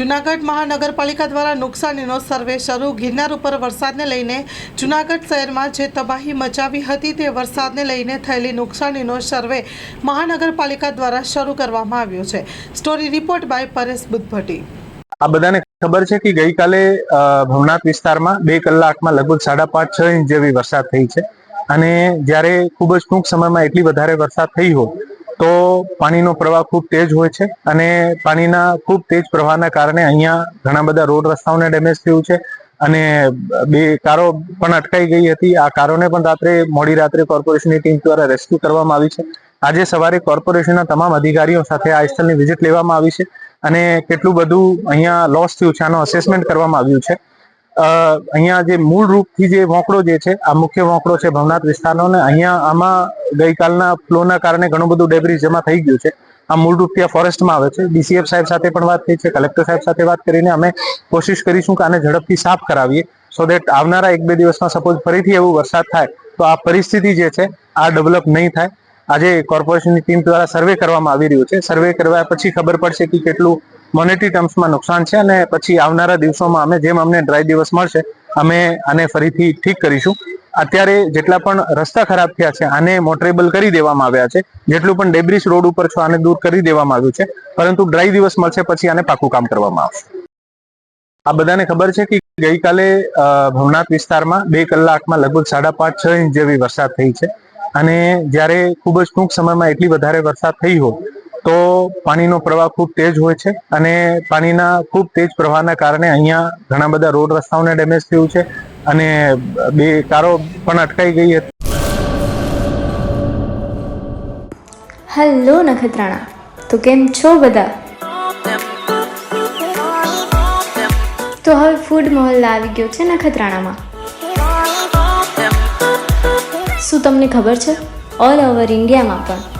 જુનાગઢ મહાનગરપાલિકા દ્વારા નુકસાનીનો સર્વે શરૂ. ગિરનાર ઉપર વરસાદને લઈને જુનાગઢ શહેરમાં જે તબાહી મચાવી હતી તે વરસાદને લઈને થયેલી નુકસાનીનો સર્વે મહાનગરપાલિકા દ્વારા શરૂ કરવામાં આવ્યો છે. Story report by Paresh Buddhabhatti. આ બધાને ખબર છે કે ગઈકાલે ભવનાથ વિસ્તારમાં બે કલાકમાં લગભગ સાડા પાંચ છ ઇંચ જેવી વરસાદ થઈ છે. અને જ્યારે ખૂબ જ ટૂંક સમયમાં એટલી વધારે વરસાદ થઈ હોય તો પાણીનો પ્રવાહ ખૂબ તેજ હોય છે અને પાણીના ખૂબ તેજ પ્રવાહના કારણે અહીંયા ઘણા બધા રોડ રસ્તાઓને ડેમેજ થયું છે અને બે કારો પણ અટકાઈ ગઈ હતી. આ કારોને પણ રાત્રે, મોડી રાત્રે કોર્પોરેશનની ટીમ દ્વારા રેસ્ક્યુ કરવામાં આવી છે. આજે સવારે કોર્પોરેશનના તમામ અધિકારીઓ સાથે આ સ્થળની વિઝિટ લેવામાં આવી છે અને કેટલું બધું અહીંયા લોસ થયું છે, આનો અસેસમેન્ટ કરવામાં આવ્યું છે. અહીંયા જે મૂળ રૂપથી જે વોંકડો જે છે, આ મુખ્ય વોંકડો છે ભવનાથ વિસ્તારનો, ને અહીંયા આમાં ગઈકાલના ફ્લોના કારણે ઘણું બધું ડેબ્રિસ જમા થઈ ગયું છે. આ મૂળ રૂપથી આ ફોરેસ્ટમાં આવે છે. ડીસીએફ સાહેબ સાથે પણ વાત થઈ છે, કલેક્ટર સાહેબ સાથે વાત કરીને અમે કોશિશ કરીશું કે આને ઝડપથી સાફ કરાવીએ. સો દેટ આવનારા એક બે દિવસમાં સપોઝ ફરીથી એવું વરસાદ થાય, તો આ પરિસ્થિતિ જે છે, આ ડેવલપ નહીં થાય. આજે કોર્પોરેશનની ટીમ દ્વારા સર્વે કરવામાં આવી રહ્યું છે. સર્વે કરવા પછી ખબર પડશે કે કેટલું મોનેટરી ટર્મ્સમાં નુકસાન છે અને પછી આવનારા દિવસોમાં અમે જેમ અમને ડ્રાય દિવસ મળશે, અમે આને ફરીથી ઠીક કરીશું. અત્યારે જેટલા પણ રસ્તા ખરાબ થયા છે, આને મોટરેબલ કરી દેવામાં આવ્યા છે. જેટલું પણ ડેબ્રિસ રોડ ઉપર છો, આને દૂર કરી દેવામાં આવ્યું છે. પરંતુ ડ્રાય દિવસ મળશે પછી આને પાકું કામ કરવામાં આવશે. આ બધાને ખબર છે કે ગઈકાલે ભવનાથ વિસ્તારમાં બે કલાકમાં લગભગ સાડા પાંચ, છ ઇંચ જેવી વરસાદ થઈ છે. અને જ્યારે ખૂબ જ ટૂંક સમયમાં એટલી વધારે વરસાદ થઈ હોય તો પાણીનો પ્રવાહ ખૂબ તેજ હોય છે અને પાણીના ખૂબ તેજ પ્રવાહના કારણે અહીંયા ઘણા બધા રોડ રસ્તાઓને ડેમેજ થયું છે અને બે કારો પણ અટકાઈ ગઈ હતી. હેલો નખત્રાણા, તો કેમ છો બધા? તો હવે ફૂડ મહોલ્લા આવી ગયો છે નખત્રાણામાં. શું તમને ખબર છે? ઓલ ઓવર ઇન્ડિયામાં પણ.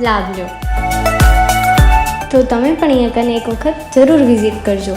લાભ લો તો તમે પણ અહીંયા કને એક વખત જરૂર વિઝિટ કરજો.